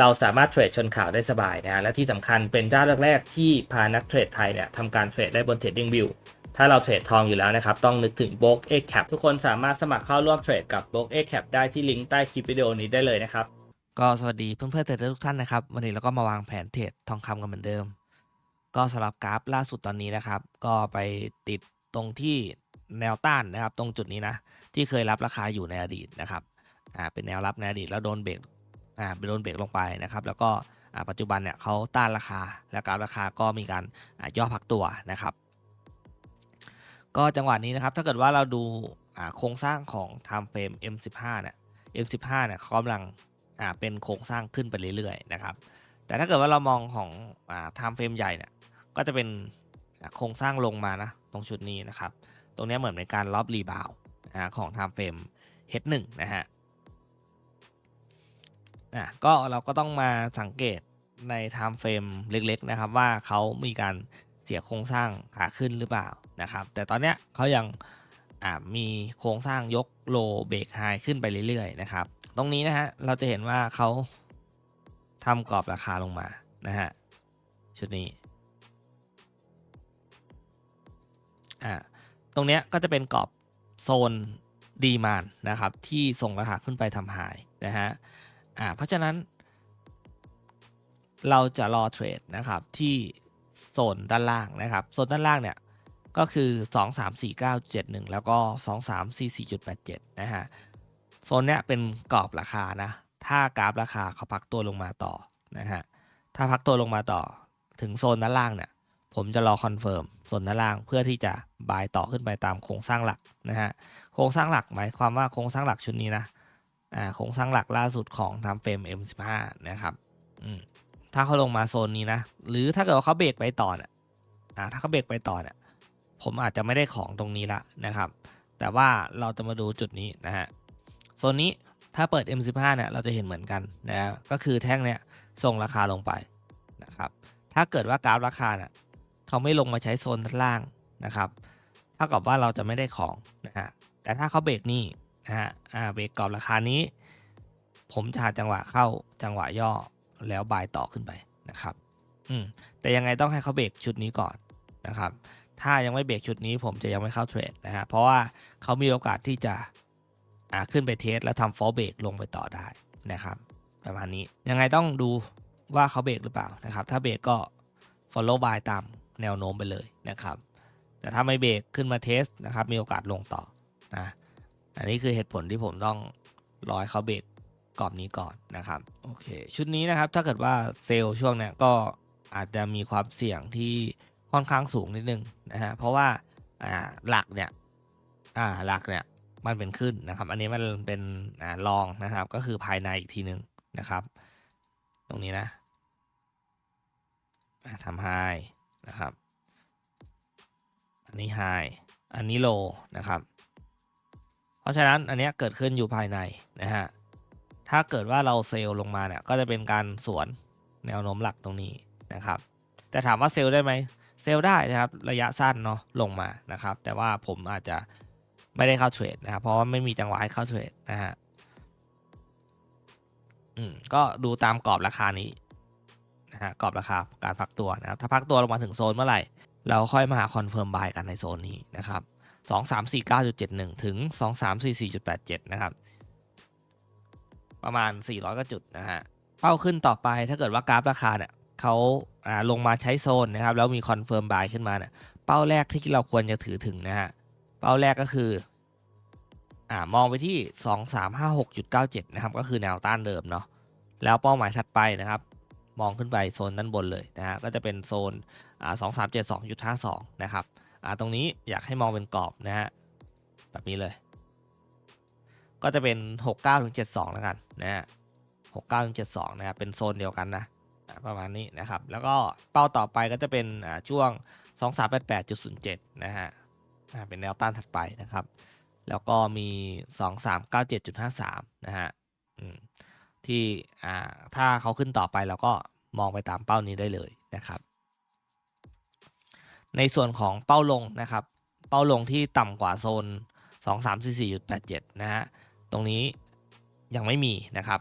เราสามารถเทรดชนข่าวได้สบายนะฮะและที่สำคัญเป็นเจ้าแรกๆที่พานักเทรดไทยเนี่ยทำการเทรดได้บน Trading View ถ้าเราเทรดทองอยู่แล้วนะครับ ต้องนึกถึง b o k X Cap ทุกคนสามารถสมัครเข้าร่วมเทรดกับ b o k X Cap ได้ที่ลิงก์ใต้คลิปวิดีโอนี้ได้เลยนะครับ ก็สวัสดีเพื่อนเพื่อนๆเทรดเดอร์ทุกท่านนะครับ วันนี้เราก็มาวางแผนเทรดทองคำกันเหมือนเดิม ก็สำหรับกราฟล่าสุดตอนนี้นะครับ ก็ไปติดตรงที่แนวต้านนะครับ ตรงจุดนี้นะที่เคยรับราคาอยู่ในอดีตนะครับอ่าเป็นแนวรับในอดีตแล้วโดนเบรก อ่าโดนเบรกลงไปนะครับ แล้วก็ปัจจุบันเนี่ยเขาต้านราคา แล้วกราฟราคาก็มีการย่อพักตัวนะครับ ก็จังหวะนี้นะครับ ถ้าเกิดว่าเราดูโครงสร้างของ time frame M15 เนี่ย M15 เนี่ยเขากำลังเป็นโครงสร้างขึ้นไปเรื่อยๆนะครับ แต่ถ้าเกิดว่าเรามองของอ time frame ใหญ่เนี่ย ก็จะเป็นโครงสร้างลงมานะตรงชุดนี้นะครับ ตรงนี้เหมือนเป็นการล็อบรีบาวของ time frame H1 นะฮะ อะก็เราก็ต้องมาสังเกตใน time frame เล็ก ๆ นะครับ ว่าเขามีการเสียโครงสร้างขาขึ้นหรือเปล่านะครับ แต่ตอนเนี้ยเขายังมีโครงสร้างยกโลเบรกไฮขึ้นไปเรื่อยๆนะครับ ตรงนี้นะฮะเราจะเห็นว่าเขาทำกรอบราคาลงมานะฮะชุดนี้อ่าตรงเนี้ยก็จะเป็นกรอบโซนดีมานนะครับที่ส่งราคาขึ้นไปทำหายนะฮะ อ่าเพราะฉะนั้น เราจะรอเทรดนะครับที่โซนด้านล่างนะครับโซนด้านล่างเนี่ยก็คือ 2 3 4 9 7 1 แล้วก็ 2 3 4 4 8 7 นะฮะ โซนเนี้ยเป็นกรอบราคานะ ถ้ากราฟราคาเขาพักตัวลงมาต่อนะฮะ ถ้าพักตัวลงมาต่อถึงโซนด้านล่างเนี่ย ผมจะรอคอนเฟิร์มโซนด้านล่างเพื่อที่จะบายต่อขึ้นไปตามโครงสร้างหลักนะฮะ โครงสร้างหลักหมายความว่าโครงสร้างหลักชุดนี้นะ โครงสร้างหลักล่าสุดของทำเฟรม M15 นะครับอืมถ้าเขาลงมาโซนนี้นะ หรือถ้าเกิดว่าเขาเบรกไปต่อนี่ยอ่าถ้าเขาเบรกไปต่อนี่ยผมอาจจะไม่ได้ของตรงนี้ละนะครับ แต่ว่าเราจะมาดูจุดนี้นะฮะโซนนี้ถ้าเปิด M15 เนี่ยเราจะเห็นเหมือนกันนะฮะก็คือแท่งเนี่ยส่งราคาลงไปนะครับ ถ้าเกิดว่ากราฟราคาเนี่ยเขาไม่ลงมาใช้โซนด้านล่างนะครับเท่ากับว่าเราจะไม่ได้ของนะฮะแต่ถ้าเขาเบรกนี่ นะฮะอ่าเบรกกรอบราคานี้ ผมจะหาจังหวะเข้าจังหวะย่อแล้วบายต่อขึ้นไปนะครับอืมแต่ยังไงต้องให้เขาเบรกชุดนี้ก่อนนะครับ ถ้ายังไม่เบรกชุดนี้ผมจะยังไม่เข้าเทรดนะฮะเพราะว่าเขามีโอกาสที่จะอ่าขึ้นไปเทสแล้วทำฟอลเบรกลงไปต่อได้นะครับประมาณนี้ยังไงต้องดูว่าเขาเบรกหรือเปล่านะครับ ถ้าเบรกก็ follow by ตามแนวโน้มไปเลยนะครับ แต่ถ้าไม่เบรกขึ้นมาเทสนะครับ มีโอกาสลงต่อนะ อันนี้คือเหตุผลที่ผมต้องรอให้เขาเบรกกรอบนี้ก่อนนะครับโอเคชุดนี้นะครับถ้าเกิดว่าเซลล์ช่วงเนี้ยก็อาจจะมีความเสี่ยงที่ค่อนข้างสูงนิดนึงนะฮะเพราะว่าอ่าหลักเนี่ยอ่าหลักเนี่ยมันเป็นขึ้นนะครับ อันนี้มันเป็นอ่ารองนะครับ ก็คือภายในอีกทีหนึ่งนะครับ ตรงนี้นะทำไฮนะครับ อันนี้ไฮอันนี้โลนะครับ ราะฉะนั้นอันนี้เกิดขึ้นอยู่ภายในนะฮะ ถ้าเกิดว่าเราเซลล์ลงมาเนี่ยก็จะเป็นการสวนแนวโน้มหลักตรงนี้นะครับ แต่ถามว่าเซลล์ได้ไหมเซลล์ได้นะครับระยะสั้นเนาะลงมานะครับ แต่ว่าผมอาจจะไม่ได้เข้าเทรดนะครับเพราะว่าไม่มีจังหวะให้เข้าเทรดนะฮะอืมก็ดูตามกรอบราคานี้นะฮะกรอบราคาการพักตัวนะครับถ้าพักตัวลงมาถึงโซนเมื่อไหร่ เราค่อยมาหาคอนเฟิร์มบายกันในโซนนี้นะครับ 2 3 4 9 7 1 ถึง 2 3 4 4 8 7 นะครับ ประมาณ 400 กว่าจุดนะฮะ เป้าขึ้นต่อไปถ้าเกิดว่ากราฟราคาเนี่ยเขาาลงมาใช้โซนนะครับ แล้วมีคอนเฟิร์มบายขึ้นมาเนี่ยเป้าแรกที่เราควรจะถือถึงนะฮะ เป้าแรกก็คืออ่ามองไปที่ 2 3 5 6 9 7 นะครับ ก็คือแนวต้านเดิมเนาะแล้วเป้าหมายถัดไปนะครับ มองขึ้นไปโซนด้านบนเลยนะฮะก็จะเป็นโซนอ่าสองสามเจ็ดสองจุดห้าสองนะครับ ตรงนี้อยากให้มองเป็นกรอบนะฮะแบบนี้เลย ก็จะเป็นหกเก้าถึงเจ็ดสองแล้วกันนะฮะ6972 นะครับเป็นโซนเดียวกันนะประมาณนี้นะครับ แล้วก็เป้าต่อไปก็จะเป็นอ่าช่วง 2388.07 นะฮะอ่าเป็นแนวต้านถัดไปนะครับ แล้วก็มี 2397.53 นะฮะอืมที่อ่าถ้าเขาขึ้นต่อไปเราก็มองไปตามเป้านี้ได้เลยนะครับ ในส่วนของเป้าลงนะครับ เป้าลงที่ต่ำกว่าโซน 2344.87 นะฮะ ตรงนี้ยังไม่มีนะครับ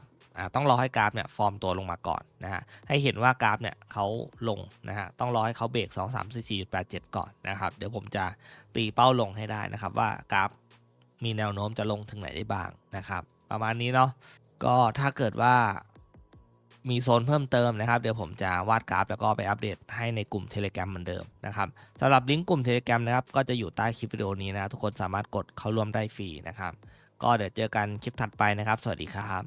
ต้องรอให้กราฟเนี่ยฟอร์มตัวลงมาก่อนนะฮะ ให้เห็นว่ากราฟเนี่ยเขาลงนะฮะ ต้องรอให้เขาเบรก 2344.87 ก่อนนะครับ เดี๋ยวผมจะตีเป้าลงให้ได้นะครับ ว่ากราฟมีแนวโน้มจะลงถึงไหนได้บ้างนะครับ ประมาณนี้เนาะ ก็ถ้าเกิดว่า มีโซนเพิ่มเติมนะครับ เดี๋ยวผมจะวาดกราฟ แล้วก็ไปอัปเดตให้ในกลุ่ม Telegram เหมือนเดิมนะครับสำหรับลิงก์กลุ่ม Telegram นะครับก็จะอยู่ใต้คลิปวิดีโอนี้นะทุกคนสามารถกดเข้าร่วมได้ฟรีนะครับ ก็เดี๋ยวเจอกันคลิปถัดไปนะครับ สวัสดีครับ